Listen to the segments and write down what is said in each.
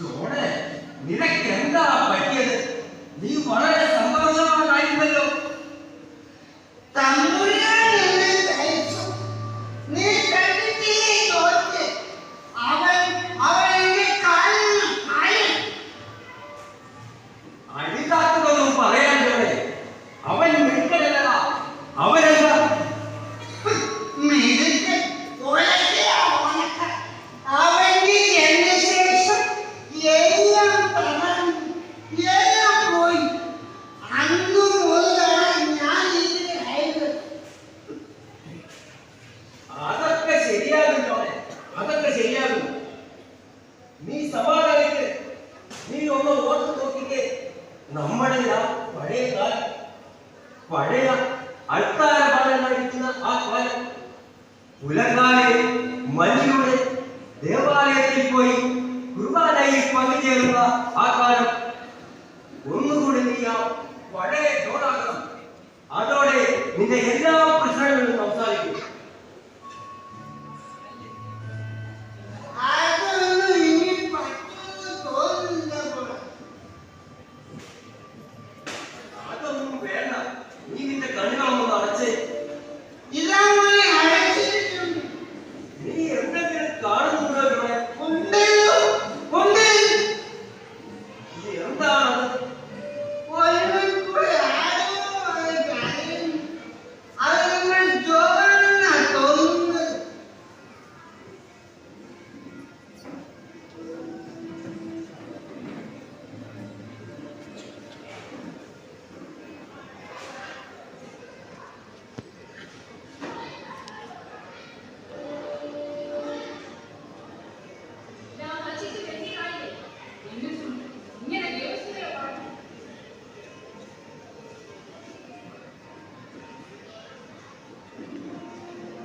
ജോണേ നിനക്ക് എന്താ പറ്റിയത്? നീ വളരെ സമ്മർദ്ദമായിരുന്നല്ലോ തമ്പുരാൻ പഴയ അൾത്താരമാണെന്നായിരിക്കുന്ന ആ കാലം പുലകാലെ മല്ലിയുടെ ദേവാലയത്തിൽ പോയി കുർബാനയിൽ പങ്കുചേരുന്ന ആ കാലം ഒന്നുകൂടി നീ ആ പഴയ ജോണാകണം അതോടെ നിന്റെ എല്ലാ പ്രശ്നങ്ങളും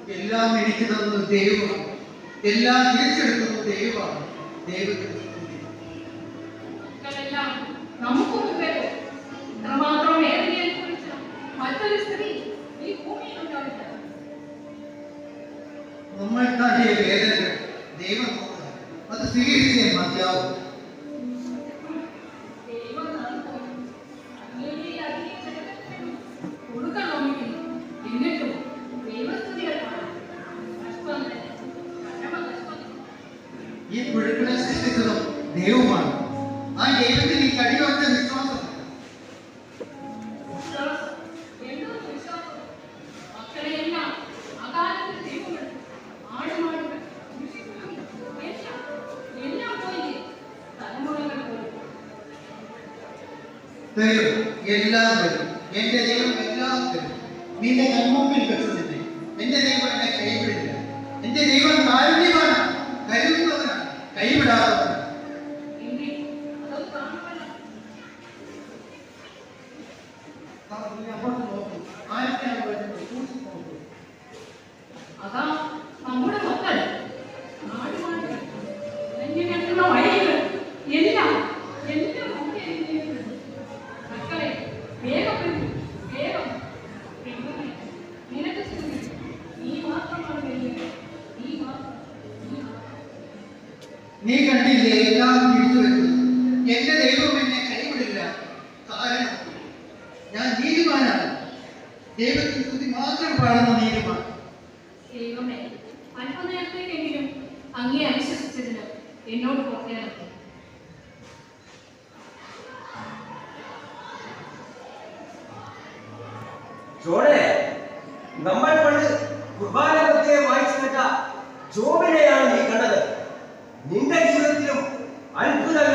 എല്ലാം എനിക്ക് തന്നത് ദൈവമാണ്. എല്ലാം തിരിച്ചെടുക്കുന്നത് ദൈവമാണ്. ദൈവത്തിന് നമ്മൾ നമുക്ക് മുമ്പേ. ഇത്രമാത്രം വേദന അനുഭവിച്ച മറ്റൊരു സ്ത്രീ ഈ ഭൂമിയിൽ ഉണ്ടാവില്ല. നമ്മൾ കാട്ടിയ ദൈവം അത് സ്വീകരിച്ചേ മതിയാവും. ദൈവമാണ്. ആ ദൈവത്തിൽ ഈ കടിയൊറ്റ വിശ്വാസം. തരും. എല്ലാം തരും എന്റെ ദൈവം എല്ലാം തരും നിന്റെ കൺമുമ്പിൽ വെച്ചതിന്റെ എന്റെ ദൈവം എന്നെ കൈവിടില്ല നീ. നീ കണ്ടില്ലേ? എല്ലാം തിരിച്ചു വെച്ചു എന്റെ ദൈവം എന്നെ കൈവിടില്ല. കാരണം ഞാൻ നീതിമാനാണ്. ദൈവത്തിന് മാത്രം പാടുന്ന നീതിമാൻ. അങ്ങേ അനുശസിച്ചതിന് എന്നോട് പറയാനുണ്ട് നമ്മൾ പണ്ട് കുർബാന വായിച്ചു ജോബിനെയാണ് നീ കണ്ടത്. നിന്റെ ജീവിതത്തിലും അത്ഭുതങ്ങൾ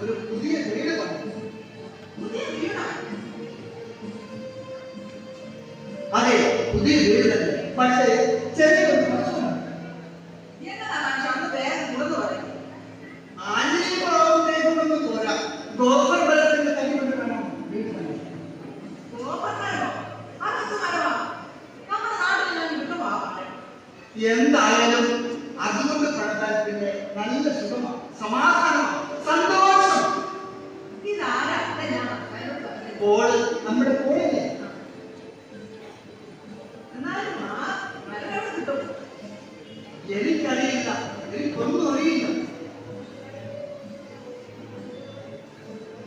ഒരു പുതിയ വീട് അതെ പുതിയ വീട് തന്നെ എന്തായാലും അതുകൊണ്ട് പ്രകടനത്തിന്റെ നല്ല സുഖമാണ് സമാധാനമാണ് സന്തോഷം. ഇതാരാ? നമ്മുടെ